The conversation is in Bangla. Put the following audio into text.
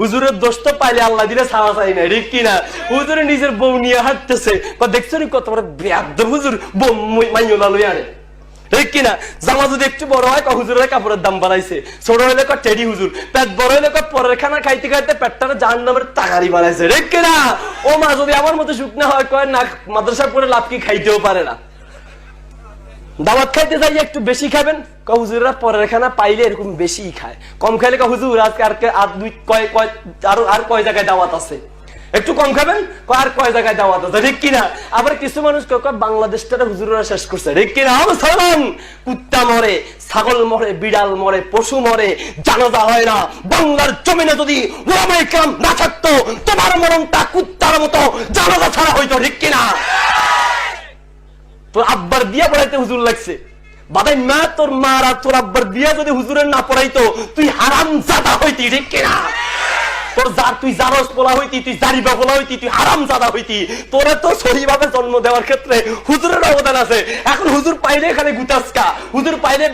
হুজুরের দোষ তো পাইলে আল্লাহ দিলে ছাড়া চাই না, ঠিক কিনা? হুজুরে নিজের বউ নিয়ে হাঁটতেছে দেখছ কত বড় হুজুর, বউ মাইলা লই হয় কাপড়ের দাম পেট খাইতে খাইতে কিনা? ও আমার মতো শুকনা হয়, কয় না, মাদ্রাসা করে লাভ কি খাইতেও পারে না। দাওয়াত খাইতে যাই একটু বেশি খাবেন? ক পরের খানা পাইলে এরকম বেশি খায়। কম খাইলে ক হুজুর, আজকে আর আর দুই কয় কয় আরও আর কয় জায়গায় দাওয়াত আছে? একটু কম খাবেন? আর কয় জায়গায় দাওয়াত আছে? ঠিক কিনা? আবার কিছু মানুষ বাংলাদেশটা হুজুররা শেষ করছে। ঠিক কিনা? মুসলমান! কুত্তা মরে, ছাগল মরে, বিড়াল মরে, পশু মরে, জানাজা হয় না। বাংলার জমিনে যদি ওলামায়ে কেরাম না থাকতো, তোমার মরণটা কুত্তার মতো জানাজা ছাড়া হইতো, ঠিক কিনা? তোর আব্বার দিয়া পড়াইতে হুজুর লাগছে। বাদাই মা, তোর মারা তোর আব্বার দিয়া যদি হুজুরের না পড়াইতো, তুই হারাম জাদা হইতি, ঠিক কিনা তোর যার তুই জারস পোলা হইতি, তুই জারিবা পোলা হইতি, তুই হারাম জাদা হইতি। তোরে তো সহিভাবে জন্ম দেওয়ার ক্ষেত্রে হুজুরের অবদান আছে। এখন হুজুর পাইলে এখানে গুতাসকা। হুজুর পাইলে